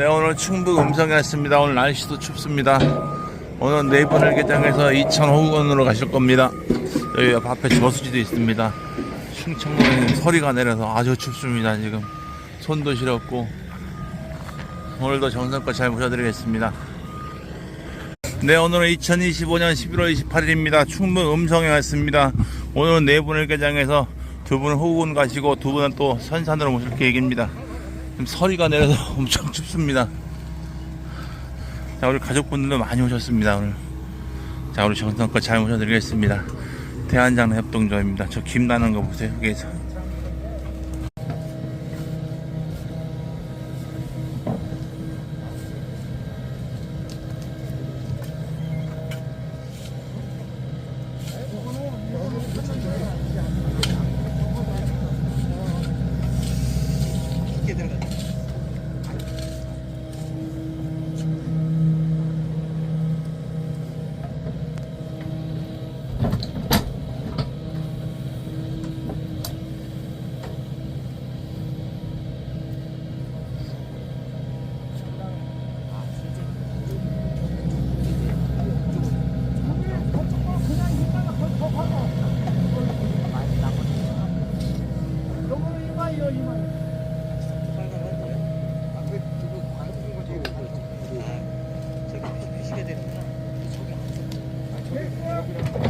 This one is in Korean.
네 오늘 충북 음성에 왔습니다. 오늘 날씨도 춥습니다. 오늘 네이버 이천 호국원으로 가실 겁니다. 여기 앞에 저수지도 있습니다. 충청도에는 서리가 내려서 아주 춥습니다. 지금 손도 시렵고 오늘도 정성껏 잘 모셔드리겠습니다. 네 오늘은 2025년 11월 28일입니다. 충북 음성에 왔습니다. 오늘은 네 분을 개장해서 두 분은 호국원 가시고 두 분은 또 선산으로 모실 계획입니다. 지금 서리가 내려서 엄청 춥습니다. 자, 우리 가족분들도 많이 오셨습니다, 오늘. 자, 우리 정성껏 잘 모셔드리겠습니다. 대한장로 협동조입니다. 저 김 나는 거 보세요, 여기에서. 요거는 이마요 이마요 되는구나. 저기 안 써. 됐고요